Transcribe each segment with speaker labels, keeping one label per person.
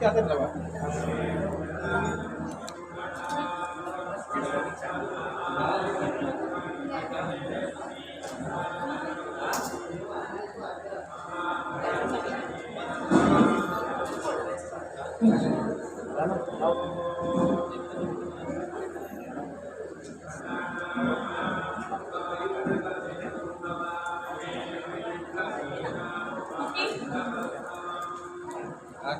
Speaker 1: लावा काही दुधी हातात लावा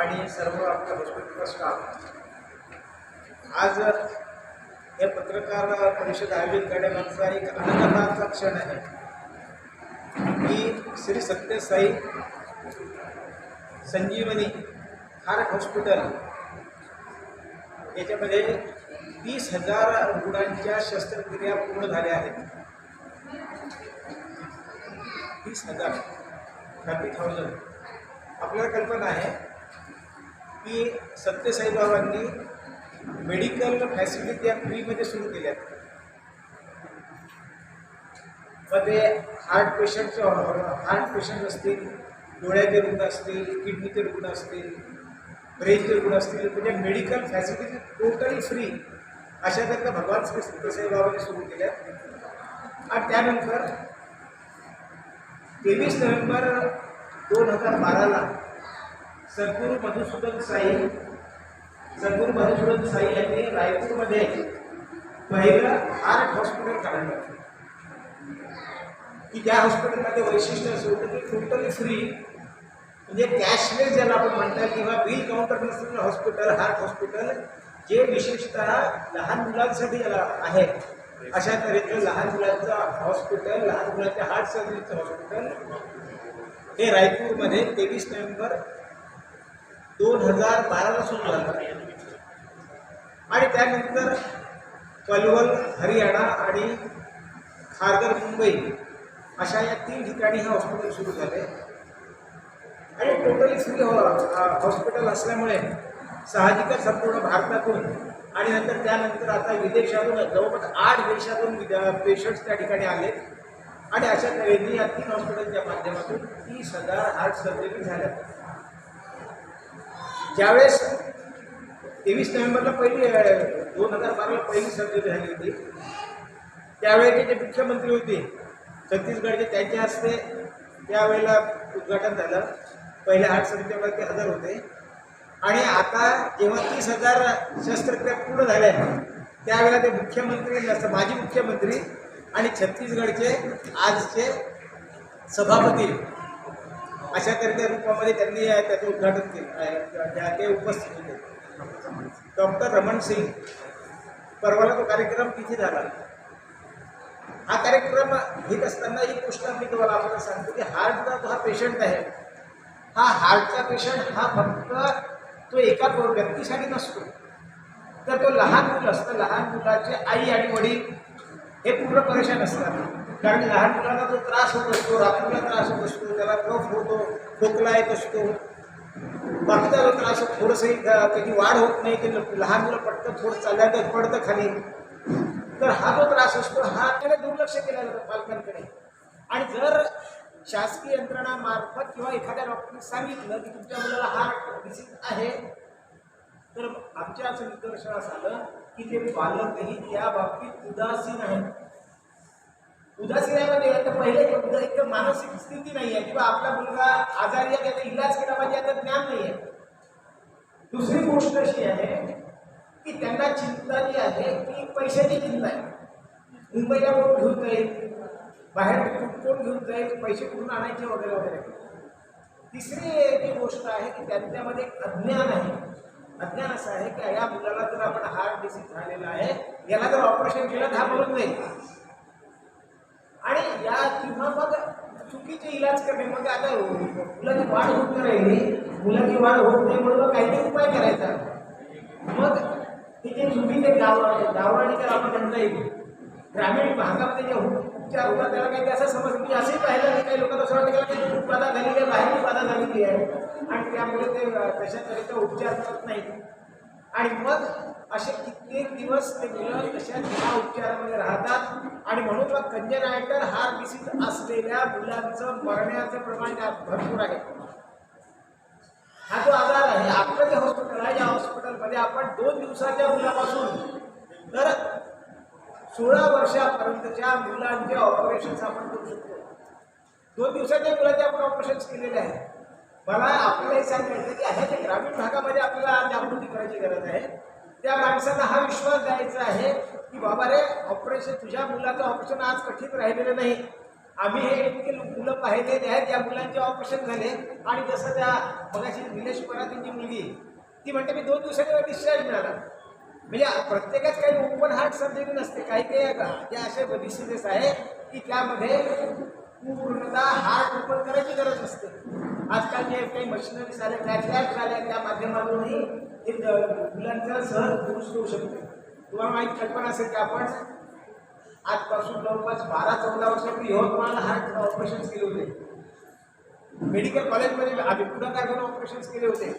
Speaker 1: आणि सर्व आपल्या हॉस्पिटलचा स्टाफ आज हे पत्रकार परिषद आयोजित करण्यामागचा एक आनंदाचा क्षण आहे. की श्री सत्यसाई संजीवनी हार्ट हॉस्पिटल याच्यामध्ये तीस हजार रुग्णांच्या शस्त्रक्रिया पूर्ण झाल्या आहेत. तीस हजार. थर्टी थाउजंड आपल्याला कल्पना आहे की सत्यसाईबाबांनी मेडिकल फॅसिलिटी या फ्रीमध्ये सुरू केल्या. मग ते हार्ट पेशंटचे हार्ट पेशंट असतील डोळ्याचे रुग्ण असतील किडनीचे रुग्ण असतील ब्रेनचे रुग्ण असतील म्हणजे मेडिकल फॅसिलिटी टोटली फ्री अशा त्यांना भगवान श्री सत्यसाईबाबांनी सुरू केल्या. आणि त्यानंतर तेवीस नोव्हेंबर दोन हजार बाराला सद्गुरू मधुसूदन साई. सद्गुरू मधुसूदन साई यांनी रायपूरमध्ये पहिलं हार्ट हॉस्पिटल काढलं. की त्या हॉस्पिटलमध्ये वैशिष्ट्य असं होतं की टोटली फ्री म्हणजे कॅशलेस ज्याला आपण म्हणतात किंवा बिल काउंटर नसलेलं हॉस्पिटल हार्ट हॉस्पिटल जे विशेषतः लहान मुलांसाठी याला आहे अशा तऱ्हेचं लहान मुलांचं हॉस्पिटल लहान मुलांच्या हार्ट सर्जरीचं हॉस्पिटल हे रायपूरमध्ये तेवीस नोव्हेंबर दोन हजार बाराला सुरू झाला. आणि त्यानंतर पलवल हरियाणा आणि खारघर मुंबई अशा या तीन ठिकाणी हे हॉस्पिटल सुरू झाले. आणि टोटली फ्री हॉस्पिटल असल्यामुळे साहजिकच संपूर्ण भारतातून आणि नंतर त्यानंतर आता विदेशातून जवळपास आठ देशातून पेशंट्स त्या ठिकाणी आले. आणि अशा तऱ्हेने या तीन हॉस्पिटलच्या माध्यमातून तीस हजार हार्ट सर्जरी झाल्या. ज्यावेळेस तेवीस नोव्हेंबरला पहिली दोन हजार बाराला पहिली सर्जरी झाली होती त्यावेळेचे जे मुख्यमंत्री होते छत्तीसगडचे त्यांच्या हस्ते त्यावेळेला उद्घाटन झालं. पहिल्या आठ सप्टेंबर ते हजर होते. आणि आता जेव्हा तीस हजार शस्त्रक्रिया पूर्ण झाल्या त्यावेळेला ते मुख्यमंत्री नसतं माजी मुख्यमंत्री आणि छत्तीसगडचे आजचे सभापती अशा तऱ्हेच्या रूपामध्ये त्यांनी त्याचं उद्घाटन केलं ते उपस्थित होते. डॉक्टर रमण सिंग परवाला तो कार्यक्रम तिथे झाला? हा कार्यक्रम घेत असताना एक गोष्ट मी तुम्हाला आपल्याला सांगतो की हार्टचा जो हा पेशंट आहे हा हार्टचा पेशंट हा फक्त तो एका व्यक्तीसाठी नसतो. तर तो लहान मुलं असतं. लहान मुलाचे आई आणि वडील हे पूर्ण परेशान असतात. कारण लहान मुलांना जो त्रास होत असतो रात्रीला त्रास होत असतो त्याला कफ होतो खोकला येत असतो. बाकीचा जो त्रास थोडंसंही त्याची वाढ होत नाही ते लहान मुलं पटकं थोडं चालल्यानंतर पडतं खाली. तर हा जो त्रास असतो हा त्याने दुर्लक्ष केला जातं पालकांकडे. आणि जर शासकीय यंत्रणामार्फत किंवा एखाद्या डॉक्टरने सांगितलं की तुमच्या मुलाला हा डिसीज आहे तर आमच्या असं निदर्शनास आलं की ते पालकही त्या बाबतीत उदासीन आहेत. उदासीनामध्ये आहे तर आता पहिले ते एक तर मानसिक स्थिती नाही आहे किंवा आपला मुलगा आजारी आहे त्याचा इलाज केला पाहिजे याचं ज्ञान नाही आहे दुसरी गोष्ट अशी आहे की त्यांना चिंता जी आहे ती पैशाची चिंता आहे. मुंबईला कोण घेऊन जाईल? बाहेर कोण घेऊन जाईल? पैसे कुठून आणायचे वगैरे वगैरे. तिसरी जी गोष्ट आहे की त्यांच्यामध्ये एक अज्ञान आहे. अज्ञान असं आहे की या मुलाला जर आपण हार्ट डिसीज झालेला आहे याला जर ऑपरेशन केलं तर हा मरून जाईल. आणि या किंवा मग चुकीचे इलाज करणे मग आता मुलाची वाढ होत राहिली मुलाची वाढ होत नाही म्हणून मग काहीतरी उपाय करायचा. मग तिथे चुकीचे गाव गावराणीकर आपण म्हणता येईल ग्रामीण भागामध्ये जे उपचार होतात त्याला काही असं समज मी असंही पाहिलं की काही लोकांना असं वाटतं की त्याला काही बाधा झालेली आहे बाहेरची बाधा झालेली आहे. आणि त्यामुळे ते तशा तऱ्हेचा उपचार करत नाहीत. आणि मग असे कित्येक दिवस ते मुलं तशा त्या उपचारामध्ये राहतात. आणि म्हणून मग कंजनायटर हार डिसीज असलेल्या मुलांचं मरण्याचं प्रमाण त्यात भरपूर आहे. हा जो आजार आहे आपलं जे हॉस्पिटल आहे या हॉस्पिटलमध्ये आपण दोन दिवसाच्या मुलापासून तर सोळा वर्षापर्यंतच्या मुलांचे ऑपरेशन्स आपण करू शकतो. दोन दिवसाच्या मुलांचे आपण ऑपरेशन्स केलेले आहे मला आपल्यालाही सांगायचं की आहे ते ग्रामीण भागामध्ये आपल्याला जागृती करायची गरज आहे. त्या माणसांना हा विश्वास द्यायचा आहे की बाबा रे ऑपरेशन तुझ्या मुलाचं ऑपरेशन आज कठीण राहिलेलं नाही. आम्ही हे इतके मुलं पाहिलेले आहेत या मुलांचे ऑपरेशन झाले. आणि जसं त्या मगाशी निलेश परातींची मुलगी ती म्हणते मी दोन दिवसांनी डिस्चार्ज मिळाला. म्हणजे प्रत्येकाच काही ओपन हार्ट सर्जरी नसते. काही काही असे डिसिजेस आहे की त्यामध्ये पूर्णतः हार्ट ओपन करायची गरज नसते. आजकाल जे काही मशिनरीज आल्या कॅटलॅब्स आल्या त्या माध्यमातूनही एक मुलांचा सहज दुरुस्त होऊ शकते. तुम्हाला माहीत कल्पना असेल की आपण आजपासून जवळपास बारा चौदा वर्षापूर्वी यवतमाळला हार्ट ऑपरेशन्स केले होते. मेडिकल कॉलेजमध्ये आम्ही पुढाकार घेऊन ऑपरेशन्स केले होते.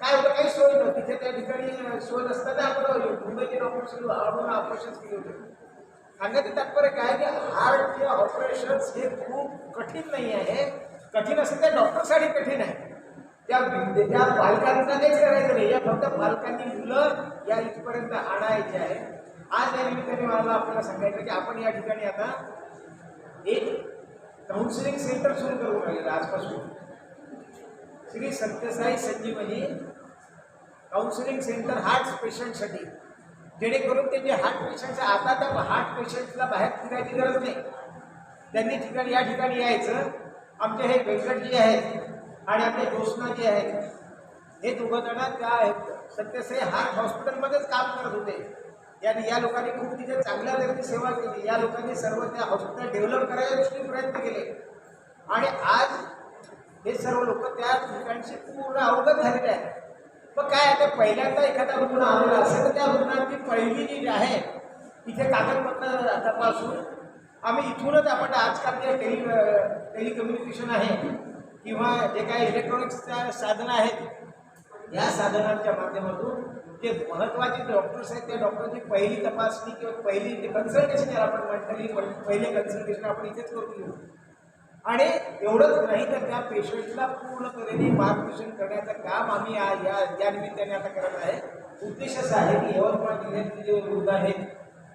Speaker 1: काय होतं काही सोय नव्हती. तिथे त्या ठिकाणी सोय नसताना आपण मुंबईचे डॉक्टर्स आणून ऑपरेशन्स केले होते. सांगायचं तात्पर्य काय की हार्टचे ऑपरेशन्स हे खूप कठीण नाही आहे. कठीण असेल त्या डॉक्टरसाठी कठीण आहे. त्या त्या पालकांचा काहीच करायचं नाही. या फक्त पालकांनी मुलं या इथपर्यंत आणायचे आहे. आज या निमित्ताने मला आपल्याला सांगायचं की आपण या ठिकाणी आता एक काउन्सिलिंग सेंटर सुरू करून राहिलेलं आजपासून. Shri Sathya Sai Sanjeevani counselling centre heart पेशंटसाठी जेणेकरून ते जे हार्ट पेशंट्स आता त्या हार्ट पेशंट्सला बाहेर फिरायची गरज नाही. त्यांनी ठिकाणी या ठिकाणी यायचं. आमचे हे व्यंकटजी आहेत. आणि आपले ज्योत्स्नाजी आहेत हे दोघं जण त्या सत्यश्री हार्ट हॉस्पिटलमध्येच काम करत होते. यांनी या लोकांनी खूप तिथे चांगल्या तऱ्हेची सेवा केली. या लोकांनी सर्व त्या हॉस्पिटल डेव्हलप करायच्या दृष्टीने प्रयत्न केले. आणि आज हे सर्व लोक त्या ठिकाणशी पूर्ण अवगत झालेले आहेत. मग काय आता पहिल्यांदा एखादा रुग्ण आलेला असेल तर त्या रुग्णांची पहिली जी आहे तिथे कागदपत्र तपासून आम्ही इथूनच आपण आजकाल जे टेली टेलिकम्युनिकेशन आहे किंवा जे काही इलेक्ट्रॉनिक्सच्या साधनं आहेत या साधनांच्या माध्यमातून जे महत्त्वाचे डॉक्टर्स आहेत त्या डॉक्टरची पहिली तपासणी किंवा पहिली कन्सल्टेशन ज्याला आपण म्हणता पण पहिले कन्सल्टेशन आपण इथेच करून घेऊ. आणि एवढंच नाही तर त्या पेशंटला पूर्णपणे मार्गदर्शन करण्याचं काम आम्ही या या या निमित्ताने आता करत आहे. उद्देश असा आहे की यवतमाळ जिल्ह्यातले जे रुग्ण आहेत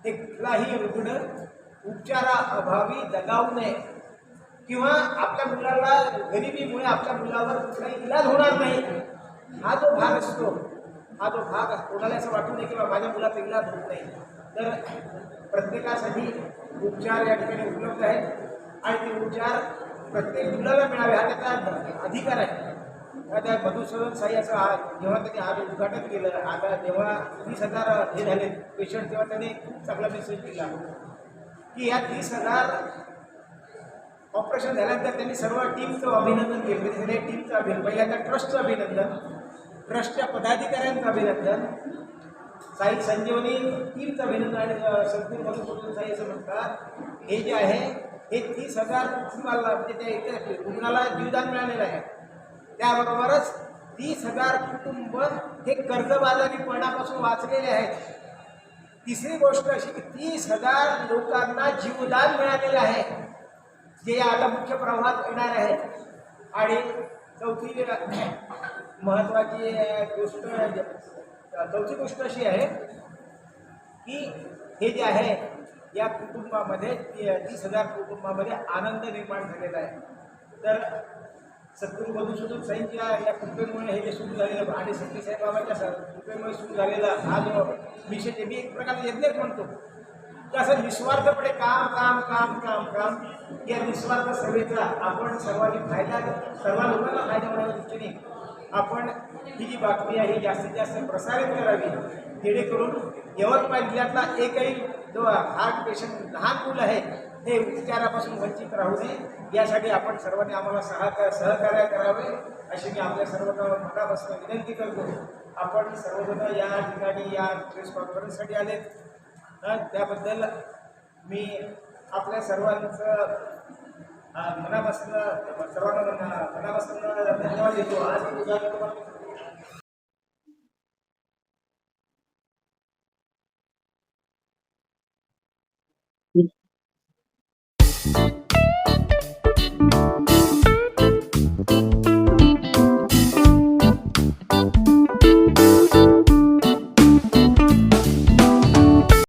Speaker 1: ते कुठलाही रुग्ण उपचाराअभावी दगावू नये. किंवा आपल्या मुलाला गरिबीमुळे आपल्या मुलावर कुठलाही इलाज होणार नाही. हा जो भाग असतो हा जो भाग कोणाला असं वाटू नये किंवा माझ्या मुलाचा इलाज होत नाही. तर प्रत्येकासाठी उपचार या ठिकाणी उपलब्ध आहेत आणि ते उपचार प्रत्येक मुलाला मिळावे हा त्याचा अधिकार आहे. आता त्या मधुसूदन साई असं जेव्हा त्यांनी आज उद्घाटन केलं आता जेव्हा तीस हजार हे झाले पेशंट तेव्हा त्यांनी खूप चांगला मेसेज दिला. की या तीस हजार ऑपरेशन झाल्यानंतर त्यांनी सर्व टीमचं अभिनंदन केलं. म्हणजे सगळ्या टीमचं अभिनंदन म्हणजे पहिल्यांदा ट्रस्टचं अभिनंदन ट्रस्टच्या पदाधिकाऱ्यांचं अभिनंदन साई संजीवनी टीमचं अभिनंदन आणि अ, मधुसूदन साई असं म्हणतात हे जे आहे हे तीस हजार कुटुंबाला म्हणजे त्या इथे रुग्णाला जीवदान मिळालेलं आहे. त्याबरोबरच तीस हजार कुटुंब हे कर्जबाजारीपणापासून वाचलेले आहेत. तिसरी गोष्ट अशी की तीस हजार लोकांना जीवदान मिळालेलं आहे. जे आता मुख्य प्रवाहात येणार आहे आणि चौथी महत्त्वाची गोष्ट चौथी गोष्ट अशी आहे की हे जे आहे या कुटुंबामध्ये ती- तीस हजार कुटुंबामध्ये आनंद निर्माण झालेला आहे. तर सद्गुरू मधुसूदन साईंच्या या कृपेमुळे हे जे सुरू झालेलं आणि सत्यसाई बाबाच्या स- कृपेमुळे सुरू झालेला हा जो विषय मी एक प्रकारचा यज्ञच म्हणतो. की असं निस्वार्थपणे काम काम काम काम काम या निस्वार्थ सेवेचा आपण सर्वांनी फायदा सर्व लोकांना फायदा होण्याच्या दृष्टीने आपण ही जी बातमी आहे ही जास्तीत जास्त प्रसारित करावी. जेणेकरून यवतमाळ जिल्ह्यातला एकही जो हार्ट पेशंट लहान मुलं आहे हे उपचारापासून वंचित राहू नये. यासाठी आपण सर्वांनी आम्हाला सहकार सहकार्य करावे. अशी मी आपल्या सर्वांना मनापासून विनंती करतो. आपण सर्वजण या ठिकाणी या प्रेस कॉन्फरन्ससाठी आलेत. त्याबद्दल मी आपल्या सर्वांचं मनापासून सर्वांना मनापासून धन्यवाद देतो. आज तुम्हाला